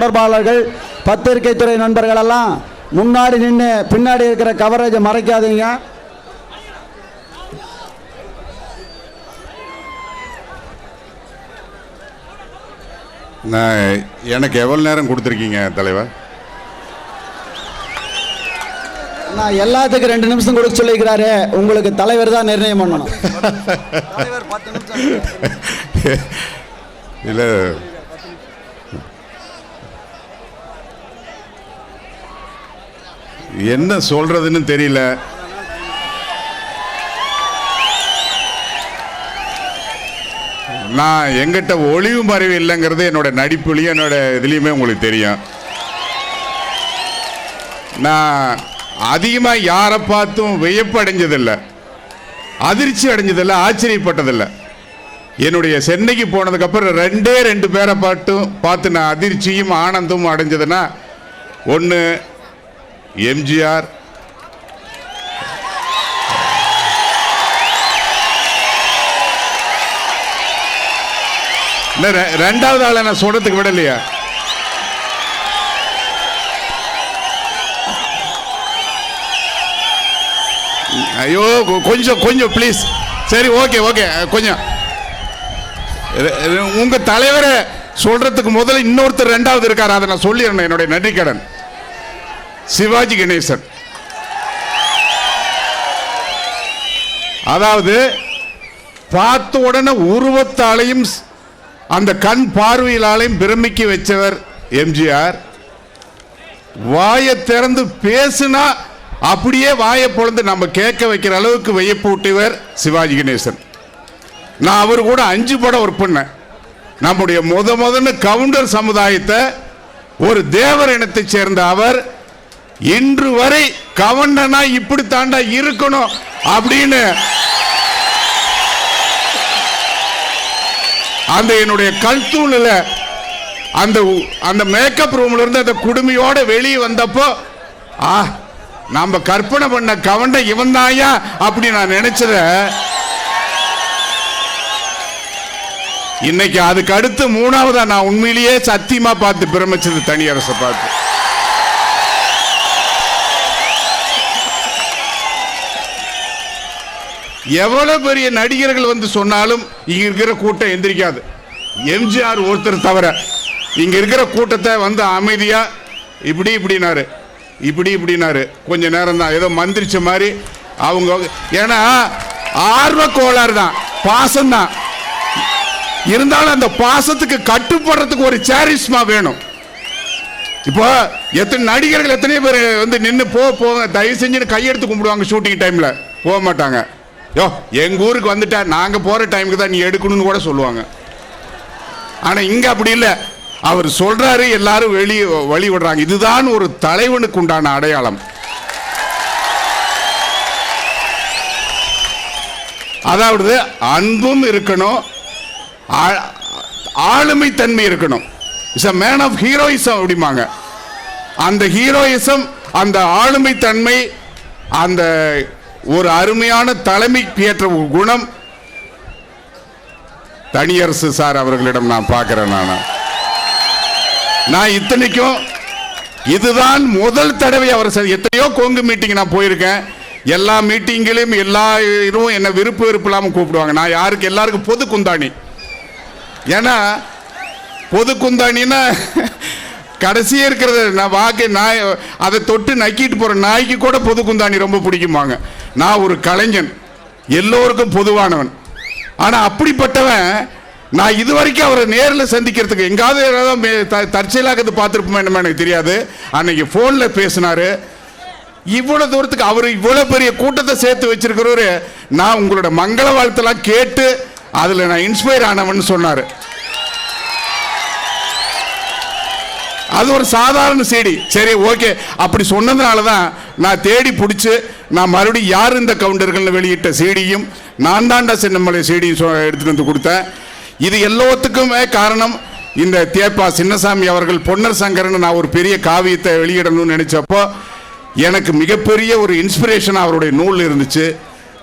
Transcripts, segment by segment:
தொடர்பாளர்கள் பத்திரிகை துறை நண்பர்கள் எல்லாம் முன்னாடி நின்று பின்னாடி இருக்கிற கவரேஜை மறைக்காதீங்க. நான் எனக்கு எவ்வளோ நேரம் கொடுத்துருக்கீங்க தலைவர்? நான் எல்லாத்துக்கும் ரெண்டு நிமிஷம் கொடுக்க சொல்லிக்கிறாரு உங்களுக்கு தலைவர் தான் நிர்ணயம் பண்ணணும். தலைவர் பத்து நிமிஷம். இல்லை என்ன சொல்றதுன்னு தெரியல. நான் எங்கிட்ட ஒளிவு மறைவு இல்லைங்கிறது என்னோட நடிப்புலையும் என்னோட இதுலேயுமே உங்களுக்கு தெரியும். நான் அதிகமாக யாரை பார்த்தும் வியப்பு அடைஞ்சதில்லை அதிர்ச்சி அடைஞ்சதில்லை ஆச்சரியப்பட்டதில்லை. என்னுடைய சென்னைக்கு போனதுக்கப்புறம் ரெண்டே ரெண்டு பேரை பார்த்தும் பார்த்து நான் அதிர்ச்சியும் ஆனந்தமும் அடைஞ்சதுன்னா ஒன்று எம்ஜிஆர். ரெண்டாவது ஆளை நான் சொல்றதுக்கு விடலையா? ஐயோ கொஞ்சம் கொஞ்சம் ப்ளீஸ் சரி ஓகே ஓகே கொஞ்சம். உங்க தலைவரை சொல்றதுக்கு முதல்ல இன்னொருத்தர் ரெண்டாவது இருக்காரு அதை நான் சொல்லிடுறேன் என்னுடைய நன்றிக்கடன். சிவாஜி கணேசன். அதாவது பார்த்த உடனே உருவத்தாலையும் அந்த கண் பார்வையிலாலையும் பிரமிக்க வச்சவர் எம்ஜிஆர். வாயை திறந்து பேசுனா அப்படியே வாயை பொழுந்து நம்ம கேட்க வைக்கிற அளவுக்கு வியப்பூட்டியவர் சிவாஜி கணேசன். நான் அவர் கூட அஞ்சு படம் ஒர்க் பண்ணேன். நம்முடைய முத முதன்னு கவுண்டர் சமுதாயத்தை ஒரு தேவர் இனத்தை சேர்ந்த அவர் இன்று வரை கவண்டனா இப்படி தாண்டா இருக்கணும் அப்படின்னு அந்த என்னுடைய கல்தூணில் அந்த அந்த மேக்கப் ரூம்ல இருந்து அந்த குடுமையோட வெளியே வந்தப்போ ஆ நம்ம கற்பனை பண்ண கவண்ட இவன் தாயா அப்படி நான் நினைச்சத. இன்னைக்கு அதுக்கு அடுத்து மூணாவதா நான் உண்மையிலேயே சத்தியமா பார்த்து பிரமிச்சது தனியரசை பார்த்து. எவ்வளவு பெரிய நடிகர்கள் வந்து சொன்னாலும் இங்க இருக்கிற கூட்டம் எந்திரிக்காது. எம்ஜிஆர் ஒருத்தர் தவிர இங்க இருக்கிற கூட்டத்தை வந்து அமைதியா இப்படி இப்படினாரு இப்படி இப்படினாரு கொஞ்ச நேரம் தான். ஏதோ மந்திரிச்ச மாதிரி அவங்க ஏன்னா ஆர்வ கோளாறு தான். பாசம் தான். இருந்தாலும் அந்த பாசத்துக்கு கட்டுப்படுறதுக்கு ஒரு சேரிஸ்மா வேணும். இப்போ எத்தனை நடிகர்கள் எத்தனை பேர் வந்து நின்று போ போங்க தயவு செஞ்சு கையெடுத்து கும்பிடுவாங்க ஷூட்டிங் டைம்ல போக மாட்டாங்க. யோ எங்கள் ஊருக்கு வந்துட்டா நாங்கள் போகிற டைமுக்கு தான் நீ எடுக்கணும்னு கூட சொல்லுவாங்க. ஆனால் இங்கே அப்படி இல்லை. அவர் சொல்றாரு எல்லாரும் வெளியே வழி விடுறாங்க. இதுதான் ஒரு தலைவனுக்கு உண்டான அடையாளம். அதாவது அன்பும் இருக்கணும் ஆளுமை தன்மை இருக்கணும். Is a man of heroism அப்படிம்பாங்க. அந்த ஹீரோயிசம் அந்த ஆளுமை தன்மை அந்த ஒரு அருமையான தலைமைக்கு ஏற்ற குணம். தனியரசு சார் அவர்களிடம் நான் பார்க்கிறேன் நான். நான் இத்தனைக்கும் இதுதான் முதல் தடவை அவர் சார் எத்தனையோ கொங்கு மீட்டிங் நான் போயிருக்கேன். எல்லா மீட்டிங்கிலும் எல்லா இதுவும் என்ன விருப்பு வெறுப்பு இல்லாமல் கூப்பிடுவாங்க. நான் யாருக்கு எல்லாருக்கும் பொது குந்தாணி. ஏன்னா பொது குந்தாணின்னா கடைசியே இருக்கிறது நான் வாக்கு நாய் அதை தொட்டு நக்கிட்டு போகிற நாய்க்கு கூட பொது குந்தாணி ரொம்ப பிடிக்குமாங்க நான் ஒரு கலைஞன். எல்லோருக்கும் பொதுவானவன். ஆனால் அப்படிப்பட்டவன் நான் இது வரைக்கும் அவரை நேரில் சந்திக்கிறதுக்கு எங்காவது ஏதாவது த- தற்செயலாக இது பார்த்துருப்போமே என்னமோ எனக்கு தெரியாது. அன்னைக்கு ஃபோனில் பேசினாரு. இவ்வளோ தூரத்துக்கு அவர் இவ்வளோ பெரிய கூட்டத்தை சேர்த்து வச்சிருக்கிறவரு நான் உங்களோட மங்கள வாழ்த்தெல்லாம் கேட்டு அதில் நான் இன்ஸ்பயர் ஆனவன் சொன்னார். அது ஒரு சாதாரண சீடி. சரி ஓகே. அப்படி சொன்னதுனால தான் நான் தேடி பிடிச்சி நான் மறுபடியும் யார் இந்த கவுண்டர்கள்னு வெளியிட்ட சீடியும் நான் தாண்டா சின்னமலை சீடியும் எடுத்துகிட்டு வந்து கொடுத்தேன். இது எல்லாத்துக்குமே காரணம் இந்த தேப்பா சின்னசாமி அவர்கள் பொன்னர் சங்கரன் நான் ஒரு பெரிய காவியத்தை வெளியிடணும்னு நினச்சப்போ எனக்கு மிகப்பெரிய ஒரு இன்ஸ்பிரேஷன் அவருடைய நூல் இருந்துச்சு.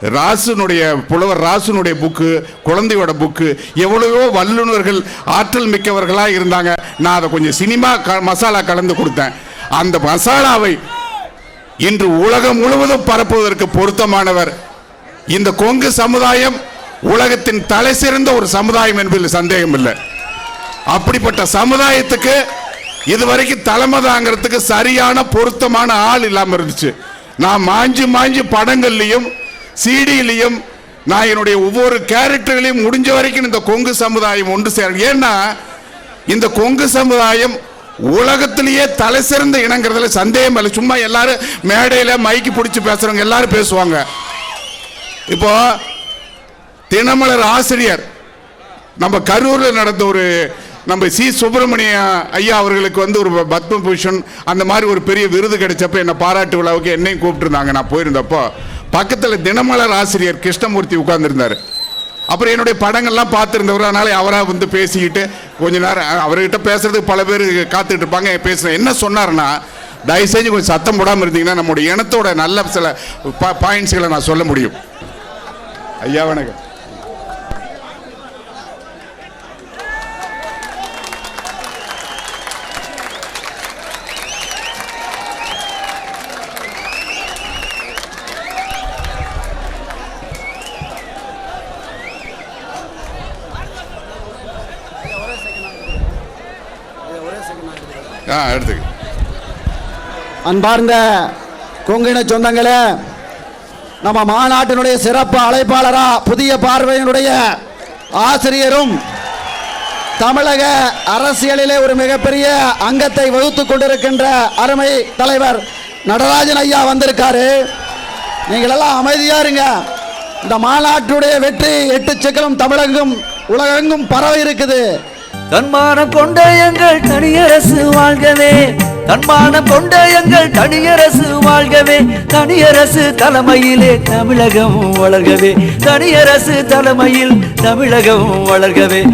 ராசுனுடைய புலவர் ராசுனுடைய புக்கு குழந்தையோட புக்கு எவ்வளவோ வல்லுநர்கள் ஆற்றல் மிக்கவர்களாக இருந்தாங்க. நான் அதை கொஞ்சம் சினிமா க- மசாலா கலந்து கொடுத்தேன். அந்த மசாலாவை இன்று உலகம் முழுவதும் பரப்புவதற்கு பொருத்தமானவர். இந்த கொங்கு சமுதாயம் உலகத்தின் தலை சிறந்த ஒரு சமுதாயம் என்பதில் சந்தேகம் இல்லை அப்படிப்பட்ட சமுதாயத்துக்கு இதுவரைக்கும் தலைமை தாங்கிறதுக்கு சரியான பொருத்தமான ஆள் இல்லாமல் இருந்துச்சு. நான் மாஞ்சு மாஞ்சு படங்கள்லையும் சிடியிலையும் நான் என்னுடைய ஒவ்வொரு கேரக்டர்களையும் முடிஞ்ச வரைக்கும் இந்த கொங்கு சமுதாயம் ஒன்று சேர ஏன்னா இந்த கொங்கு சமுதாயம் உலகத்திலேயே தலை சிறந்த இனங்கிறதுல சந்தேகம் இல்லை. சும்மா எல்லாரும் மேடையில் மைக்கு பிடிச்சி பேசுறவங்க எல்லாரும் பேசுவாங்க. இப்போ தினமலர் ஆசிரியர் நம்ம கரூரில் நடந்த ஒரு நம்ம சி சுப்பிரமணிய ஐயா அவர்களுக்கு வந்து ஒரு பத்ம பூஷன் அந்த மாதிரி ஒரு பெரிய விருது கிடைச்சப்ப என்னை பாராட்டு விழாவுக்கு என்னையும் கூப்பிட்டுருந்தாங்க. நான் போயிருந்தப்போ பக்கத்தில் தினமலர் ஆசிரியர் கிருஷ்ணமூர்த்தி உட்கார்ந்துருந்தார். அப்புறம் என்னுடைய படங்கள்லாம் பார்த்துருந்தவர் அதனால அவராக வந்து பேசிக்கிட்டு கொஞ்ச நேரம் அவர்கிட்ட பேசுறதுக்கு பல பேர் காத்துட்டு இருப்பாங்க பேசுகிறேன் என்ன சொன்னார்னா தயவு செஞ்சு கொஞ்சம் சத்தம் போடாமல் இருந்தீங்கன்னா நம்முடைய இனத்தோட நல்ல சில பாயிண்ட்ஸ்களை நான் சொல்ல முடியும். ஐயா வணக்கம். ஆ எடுத்துக்க. அன்பார்ந்த கொங்கின சொந்தங்களே நம்ம மாநாட்டினுடைய சிறப்பு அழைப்பாளரா புதிய பார்வையினுடைய ஆசிரியரும் தமிழக அரசியலிலே ஒரு மிகப்பெரிய அங்கத்தை வகுத்துக் கொண்டிருக்கின்ற அருமை தலைவர் நடராஜன் ஐயா வந்திருக்காரு. நீங்கள் எல்லாம் இருங்க. இந்த மாநாட்டுடைய வெற்றி எட்டு சிக்கலும் தமிழகம் உலகெங்கும் பரவ இருக்குது. தன்மானம் கொண்ட எங்கள் தனியரசு வாழ்கவே. தன்மானம் கொண்ட எங்கள் தனியரசு வாழ்கவே. தனியரசு தலைமையிலே தமிழகம் வளர்கவே. தனியரசு தலைமையில் தமிழகம் வளர்கவே.